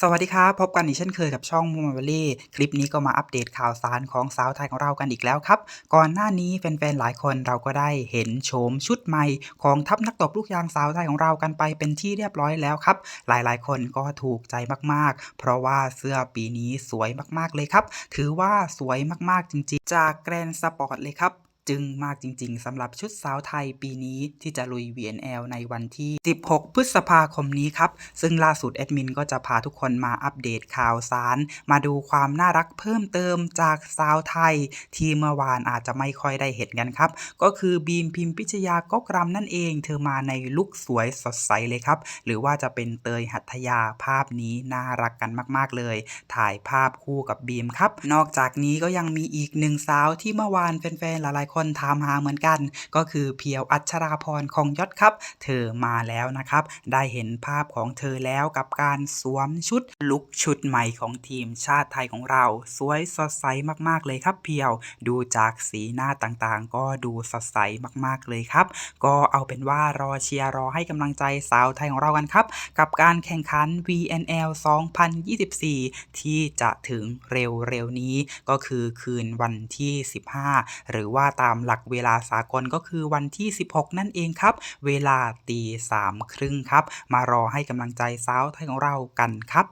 สวัสดีครับ พบกันอีกเช่นเคยกับช่อง m o m a v a l l y คลิปนี้ก็มาอัปเดตข่าวสารของสาวไทยของเรากันอีกแล้วครับ ก่อนหน้านี้แฟนๆหลายคนเราก็ได้เห็นโฉมชุดใหม่ของทัพนักตบลูกยางสาวไทยของเรากันไปเป็นที่เรียบร้อยแล้วครับ หลายๆ คนก็ถูกใจมากๆ เพราะว่าเสื้อปีนี้สวยมากๆเลยครับ ถือว่าสวยมากๆจริงๆ จากแกรนสปอร์ตเลยครับ จึงมากจริงๆสำหรับชุดสาวไทยปีนี้ที่จะลุย VNL ในวันที่ 16 พฤษภาคมนี้ครับ ซึ่งล่าสุดแอดมินก็จะพาทุกคนมาอัปเดตข่าวสาร มาดูความน่ารักเพิ่มเติมจากสาวไทย ที่เมื่อวานอาจจะไม่ค่อยได้เห็นกันครับ ก็คือบีมพิมพิชยากกรำนั่นเอง เธอมาในลุคสวยสดใสเลยครับ หรือว่าจะเป็นเตยหัตถยาภาพนี้น่ารักกันมากๆเลย ถ่ายภาพคู่กับบีมครับ นอกจากนี้ก็ยังมีอีกหนึ่งสาวที่เมื่อวานแฟนๆหลายๆคนคนถามหาเหมือนกัน ก็คือเพียวอัชราพรของยศครับ เธอมาแล้วนะครับ ได้เห็นภาพของเธอแล้วกับการสวมชุดลุคชุดใหม่ของทีมชาติไทยของเรา สวยสดใสมากๆเลยครับเพียวดูจากสีหน้าต่างๆ ก็ดูสดใสมากๆเลยครับ ก็เอาเป็นว่ารอเชียร์รอให้กำลังใจสาวไทยของเรากันครับ กับการแข่งขัน VNL 2024 ที่จะถึงเร็วๆนี้ก็คือคืนวันที่ 15 หรือว่าตามหลักเวลาสากลก็คือวันที่ 16 นั่นเองครับ เวลาตีสามครึ่งครับ มารอให้กำลังใจสาวไทยของเรากันครับ